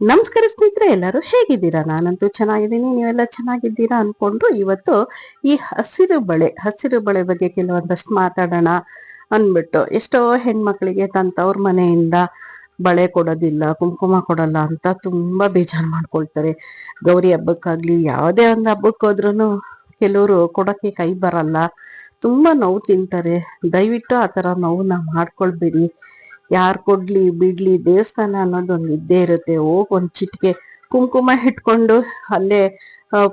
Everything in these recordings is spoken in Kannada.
ನಮಸ್ಕಾರ ಸ್ನೇಹಿತರೆ, ಎಲ್ಲರೂ ಹೇಗಿದ್ದೀರಾ? ನಾನಂತೂ ಚೆನ್ನಾಗಿದ್ದೀನಿ, ನೀವೆಲ್ಲ ಚೆನ್ನಾಗಿದ್ದೀರಾ ಅನ್ಕೊಂಡು ಇವತ್ತು ಈ ಹಸಿರು ಬಳೆ ಹಸಿರು ಬಳೆ ಬಗ್ಗೆ ಕೆಲವೊಂದಷ್ಟು ಮಾತಾಡೋಣ ಅಂದ್ಬಿಟ್ಟು ಎಷ್ಟೋ ಹೆಣ್ಮಕ್ಳಿಗೆ ತಂತವ್ರ ಮನೆಯಿಂದ ಬಳೆ ಕೊಡೋದಿಲ್ಲ, ಕುಂಕುಮ ಕೊಡಲ್ಲ ಅಂತ ತುಂಬಾ ಬೇಜಾರು ಮಾಡ್ಕೊಳ್ತಾರೆ. ಗೌರಿ ಹಬ್ಬಕ್ಕಾಗ್ಲಿ, ಯಾವುದೇ ಒಂದು ಹಬ್ಬಕ್ಕೋದ್ರೂ ಕೆಲವರು ಕೊಡಕ್ಕೆ ಕೈ ಬರಲ್ಲ. ತುಂಬಾ ನೋವು ತಿಂತಾರೆ. ದಯವಿಟ್ಟು ಆ ಥರ ನೋವನ್ನ ಮಾಡ್ಕೊಳ್ಬೇಡಿ. ಯಾರು ಕೊಡ್ಲಿ, ಬಿಡ್ಲಿ, ದೇವಸ್ಥಾನ ಅನ್ನೋದು ಒಂದು ಇದ್ದೇ ಇರುತ್ತೆ. ಹೋಗಿ ಒಂದ್ ಚಿಟಿಕೆ ಕುಂಕುಮ ಇಟ್ಕೊಂಡು ಅಲ್ಲೇ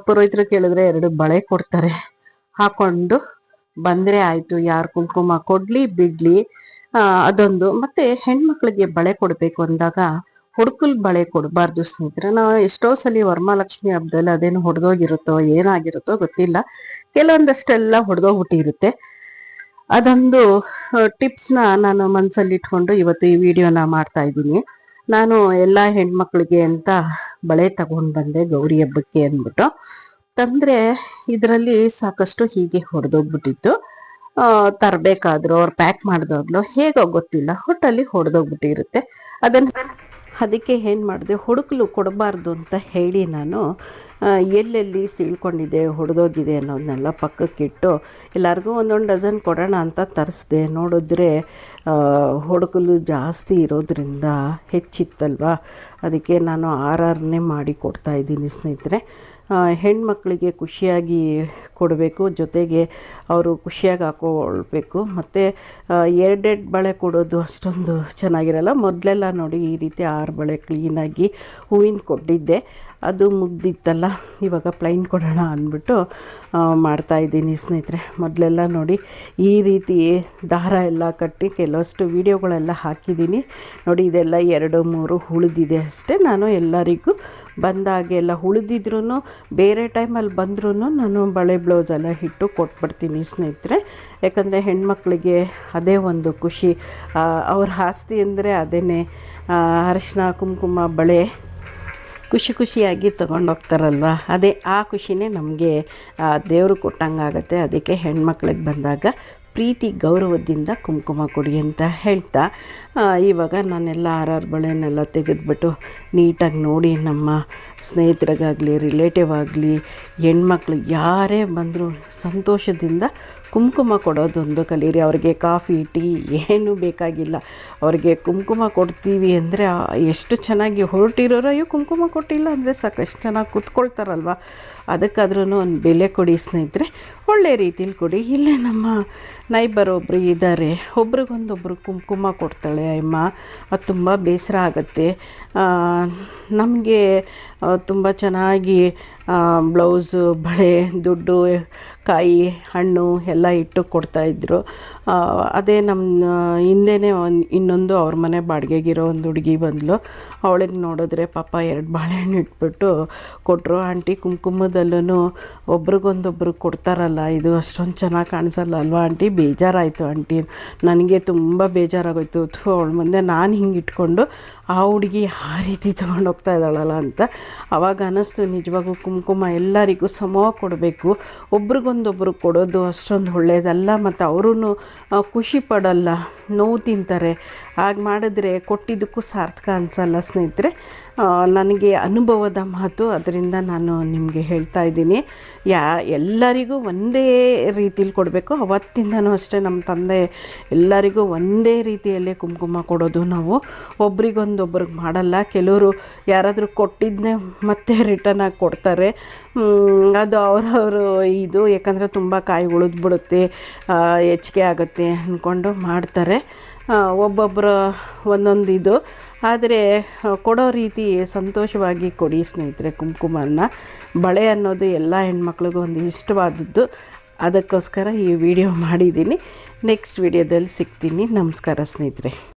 ಪುರೋಹಿತರು ಕೇಳಿದ್ರೆ ಎರಡು ಬಳೆ ಕೊಡ್ತಾರೆ. ಹಾಕೊಂಡು ಬಂದ್ರೆ ಆಯ್ತು, ಯಾರು ಕುಂಕುಮ ಕೊಡ್ಲಿ, ಬಿಡ್ಲಿ ಅದೊಂದು. ಮತ್ತೆ ಹೆಣ್ಮಕ್ಳಿಗೆ ಬಳೆ ಕೊಡ್ಬೇಕು ಅಂದಾಗ ಹುಡುಕಲ್ ಬಳೆ ಕೊಡಬಾರ್ದು ಸ್ನೇಹಿತರೆ. ನಾವು ಎಷ್ಟೋ ಸಲ ವರ್ಮಾಲಕ್ಷ್ಮಿ ಹಬ್ಬದಲ್ಲಿ ಅದೇನು ಹೊಡೆದೋಗಿರುತ್ತೋ, ಏನಾಗಿರುತ್ತೋ ಗೊತ್ತಿಲ್ಲ. ಕೆಲವೊಂದಷ್ಟೆಲ್ಲ ಹೊಡೆದೋಗ್ಬಿಟ್ಟಿರುತ್ತೆ. ಅದೊಂದು ಟಿಪ್ಸ್ನ ನಾನು ಮನಸ್ಸಲ್ಲಿಟ್ಕೊಂಡು ಇವತ್ತು ಈ ವಿಡಿಯೋನ ಮಾಡ್ತಾ ಇದ್ದೀನಿ. ನಾನು ಎಲ್ಲ ಹೆಣ್ಮಕ್ಳಿಗೆ ಅಂತ ಬಳೆ ತಗೊಂಡ್ ಬಂದೆ ಗೌರಿ ಹಬ್ಬಕ್ಕೆ ಅಂದ್ಬಿಟ್ಟು. ತಂದ್ರೆ ಇದರಲ್ಲಿ ಸಾಕಷ್ಟು ಹೀಗೆ ಹೊಡೆದೋಗ್ಬಿಟ್ಟಿತ್ತು. ತರ್ಬೇಕಾದ್ರು, ಅವ್ರು ಪ್ಯಾಕ್ ಮಾಡಿದಾಗ್ಲೂ ಹೇಗೋ ಗೊತ್ತಿಲ್ಲ, ಹೊಟ್ಟಲ್ಲಿ ಹೊಡೆದೋಗ್ಬಿಟ್ಟಿರುತ್ತೆ. ಅದನ್ನ ಅದಕ್ಕೆ ಏನು ಮಾಡಿದೆ, ಹುಡುಕಲು ಕೊಡಬಾರ್ದು ಅಂತ ಹೇಳಿ ನಾನು ಎಲ್ಲೆಲ್ಲಿ ಸೀಳ್ಕೊಂಡಿದೆ, ಹೊಡೆದೋಗಿದೆ ಅನ್ನೋದನ್ನೆಲ್ಲ ಪಕ್ಕಕ್ಕಿಟ್ಟು, ಎಲ್ಲರಿಗೂ ಒಂದೊಂದು ಡಜನ್ ಕೊಡೋಣ ಅಂತ ತರಿಸ್ದೆ. ನೋಡಿದ್ರೆ ಹುಡುಕಲು ಜಾಸ್ತಿ ಇರೋದ್ರಿಂದ ಹೆಚ್ಚಿತ್ತಲ್ವ? ಅದಕ್ಕೆ ನಾನು ಆರನೇ ಮಾಡಿ ಕೊಡ್ತಾ ಇದ್ದೀನಿ ಸ್ನೇಹಿತರೆ. ಹೆಣ್ಮಕ್ಳಿಗೆ ಖುಷಿಯಾಗಿ ಕೊಡಬೇಕು, ಜೊತೆಗೆ ಅವರು ಖುಷಿಯಾಗಿ ಹಾಕೊಳ್ಬೇಕು. ಮತ್ತು ಎರಡೆರಡು ಬಳೆ ಕೊಡೋದು ಅಷ್ಟೊಂದು ಚೆನ್ನಾಗಿರಲ್ಲ. ಮೊದಲೆಲ್ಲ ನೋಡಿ ಈ ರೀತಿ ಆರು ಬಳೆ ಕ್ಲೀನಾಗಿ ಹೂವಿನ ಕೊಟ್ಟಿದ್ದೆ. ಅದು ಮುಗ್ದಿತ್ತಲ್ಲ, ಇವಾಗ ಪ್ಲೈನ್ ಕೊಡೋಣ ಅಂದ್ಬಿಟ್ಟು ಮಾಡ್ತಾಯಿದ್ದೀನಿ ಸ್ನೇಹಿತರೆ. ಮೊದಲೆಲ್ಲ ನೋಡಿ ಈ ರೀತಿ ದಾರ ಎಲ್ಲ ಕಟ್ಟಿ ಕೆಲವಷ್ಟು ವೀಡಿಯೋಗಳೆಲ್ಲ ಹಾಕಿದ್ದೀನಿ. ನೋಡಿ, ಇದೆಲ್ಲ ಎರಡು ಮೂರು ಉಳಿದಿದೆ ಅಷ್ಟೇ. ನಾನು ಎಲ್ಲರಿಗೂ ಬಂದಾಗೆಲ್ಲ ಉಳಿದಿದ್ರೂ ಬೇರೆ ಟೈಮಲ್ಲಿ ಬಂದ್ರೂ ನಾನು ಬಳೆ ಬ್ಲೌಸೆಲ್ಲ ಹಿಟ್ಟು ಕೊಟ್ಬಿಡ್ತೀನಿ ಸ್ನೇಹಿತರೆ. ಯಾಕಂದರೆ ಹೆಣ್ಮಕ್ಳಿಗೆ ಅದೇ ಒಂದು ಖುಷಿ. ಅವ್ರ ಆಸ್ತಿ ಅಂದರೆ ಅದೇ ಅರಿಶಿನ, ಕುಂಕುಮ, ಬಳೆ ಖುಷಿ ಖುಷಿಯಾಗಿ ತೊಗೊಂಡೋಗ್ತಾರಲ್ವ ಅದೇ ಆ ಖುಷಿನೇ ನಮಗೆ ದೇವರು ಕೊಟ್ಟಂಗಾಗತ್ತೆ. ಅದಕ್ಕೆ ಹೆಣ್ಮಕ್ಳಿಗೆ ಬಂದಾಗ ಪ್ರೀತಿ, ಗೌರವದಿಂದ ಕುಂಕುಮ ಕೊಡಿ ಅಂತ ಹೇಳ್ತಾ ಇವಾಗ ನಾನೆಲ್ಲ ಆರಾರು ಬಳೆನೆಲ್ಲ ತೆಗೆದುಬಿಟ್ಟು ನೀಟಾಗಿ ನೋಡಿ ನಮ್ಮ ಸ್ನೇಹಿತರಿಗಾಗಲಿ, ರಿಲೇಟಿವ್ ಆಗಲಿ, ಹೆಣ್ಮಕ್ಳು ಯಾರೇ ಬಂದರೂ ಸಂತೋಷದಿಂದ ಕುಂಕುಮ ಕೊಡೋದೊಂದು ಕಲೀರಿ, ಅವ್ರಿಗೆ ಕಾಫಿ, ಟೀ ಏನೂ ಬೇಕಾಗಿಲ್ಲ. ಅವ್ರಿಗೆ ಕುಂಕುಮ ಕೊಡ್ತೀವಿ ಅಂದರೆ ಎಷ್ಟು ಚೆನ್ನಾಗಿ ಹೊರಟಿರೋರು ಅಯ್ಯೋ ಕುಂಕುಮ ಕೊಟ್ಟಿಲ್ಲ ಅಂದರೆ ಸಾಕಷ್ಟು ಚೆನ್ನಾಗಿ ಕೂತ್ಕೊಳ್ತಾರಲ್ವ? ಅದಕ್ಕಾದ್ರೂ ಒಂದು ಬೆಲೆ ಕೊಡಿ ಸ್ನೇಹಿತರೆ. ಒಳ್ಳೆ ರೀತಿಲಿ ಕೊಡಿ. ಇಲ್ಲೇ ನಮ್ಮ ನೈಬರ್ ಒಬ್ಬರು ಇದ್ದಾರೆ. ಒಬ್ರಿಗೊಂದೊಬ್ರು ಕುಂಕುಮ ಕೊಡ್ತಾಳೆ, ಅಮ್ಮ. ಅದು ತುಂಬ ಬೇಸರ ಆಗುತ್ತೆ. ನಮಗೆ ತುಂಬ ಚೆನ್ನಾಗಿ ಬ್ಲೌಸು, ಬಳೆ, ದುಡ್ಡು, ಕಾಯಿ, ಹಣ್ಣು ಎಲ್ಲ ಇಟ್ಟು ಕೊಡ್ತಾಯಿದ್ರು ಅದೇ ನಮ್ಮ ಹಿಂದೆನೇ ಒಂದು, ಇನ್ನೊಂದು ಅವ್ರ ಮನೆ ಬಾಡಿಗೆಗಿರೋ ಒಂದು ಹುಡುಗಿ ಬಂದಳು ಅವಳಿಗೆ ನೋಡಿದ್ರೆ ಪಾಪ ಎರಡು ಬಾಳೆಹಣ್ಣು ಇಟ್ಬಿಟ್ಟು ಕೊಟ್ಟರು ಆಂಟಿ ಕುಂಕುಮದಲ್ಲೂ ಒಬ್ರಿಗೊಂದೊಬ್ರು ಕೊಡ್ತಾರಲ್ಲ, ಇದು ಅಷ್ಟೊಂದು ಚೆನ್ನಾಗಿ ಕಾಣಿಸಲ್ಲ ಅಲ್ವಾ ಆಂಟಿ? ಬೇಜಾರಾಯಿತು ಆಂಟಿ. ನನಗೆ ತುಂಬ ಬೇಜಾರಾಗೋಯ್ತು. ಥೂ, ಅವಳ ಮುಂದೆ ನಾನು ಹಿಂಗೆ ಇಟ್ಕೊಂಡು ಆ ಹುಡುಗಿ ಆ ರೀತಿ ತೊಗೊಂಡು ಹೋಗ್ತಾ ಇದ್ದಾಳಲ್ಲ ಅಂತ ಅವಾಗ ಅನ್ನಿಸ್ತು ನಿಜವಾಗೂ ಕುಂಕುಮ ಎಲ್ಲರಿಗೂ ಸಮ ಕೊಡಬೇಕು. ಒಬ್ರಿಗೊಂದೊಬ್ರು ಕೊಡೋದು ಅಷ್ಟೊಂದು ಒಳ್ಳೆಯದಲ್ಲ ಮತ್ತು ಅವರೂ ಖುಷಿ ಪಡಲ್ಲ, ನೋವು ತಿಂತಾರೆ. ಹಾಗೆ ಮಾಡಿದ್ರೆ ಕೊಟ್ಟಿದ್ದಕ್ಕೂ ಸಾರ್ಥಕ ಅನಿಸಲ್ಲ ಸ್ನೇಹಿತರೆ. ನನಗೆ ಅನುಭವದ ಮಾತು ಅದರಿಂದ ನಾನು ನಿಮಗೆ ಹೇಳ್ತಾ ಇದ್ದೀನಿ. ಯಾ, ಎಲ್ಲರಿಗೂ ಒಂದೇ ರೀತಿಲಿ ಕೊಡಬೇಕು. ಅವತ್ತಿಂದನೂ ಅಷ್ಟೇ ನಮ್ಮ ತಂದೆ ಎಲ್ಲರಿಗೂ ಒಂದೇ ರೀತಿಯಲ್ಲೇ ಕುಂಕುಮ ಕೊಡೋದು ನಾವು. ಒಬ್ರಿಗೊಂದೊಬ್ರಿಗೆ ಮಾಡಲ್ಲ. ಕೆಲವರು ಯಾರಾದರೂ ಕೊಟ್ಟಿದ್ದನ್ನೇ ಮತ್ತೆ ರಿಟರ್ನ್ ಆಗಿ ಕೊಡ್ತಾರೆ. ಅದು ಅವರವರು ಇದು, ಯಾಕಂದರೆ ತುಂಬ ಕಾಯಿ ಉಳಿದ್ಬಿಡುತ್ತೆ ಹೆಚ್ಚಿಗೆ ಆಗುತ್ತೆ ಅಂದ್ಕೊಂಡು ಮಾಡ್ತಾರೆ. ಒಬ್ಬೊಬ್ಬರ ಒಂದೊಂದು ಇದು ಆದರೆ ಕೊಡೋ ರೀತಿ ಸಂತೋಷವಾಗಿ ಕೊಡಿ ಸ್ನೇಹಿತರೆ ಕುಂಕುಮನ ಬಳೆ ಅನ್ನೋದು ಎಲ್ಲ ಹೆಣ್ಮಕ್ಳಿಗೂ ಒಂದು ಇಷ್ಟವಾದದ್ದು. ಅದಕ್ಕೋಸ್ಕರ ಈ ವಿಡಿಯೋ ಮಾಡಿದ್ದೀನಿ. ನೆಕ್ಸ್ಟ್ ವಿಡಿಯೋದಲ್ಲಿ ಸಿಗ್ತೀನಿ. ನಮಸ್ಕಾರ ಸ್ನೇಹಿತರೆ.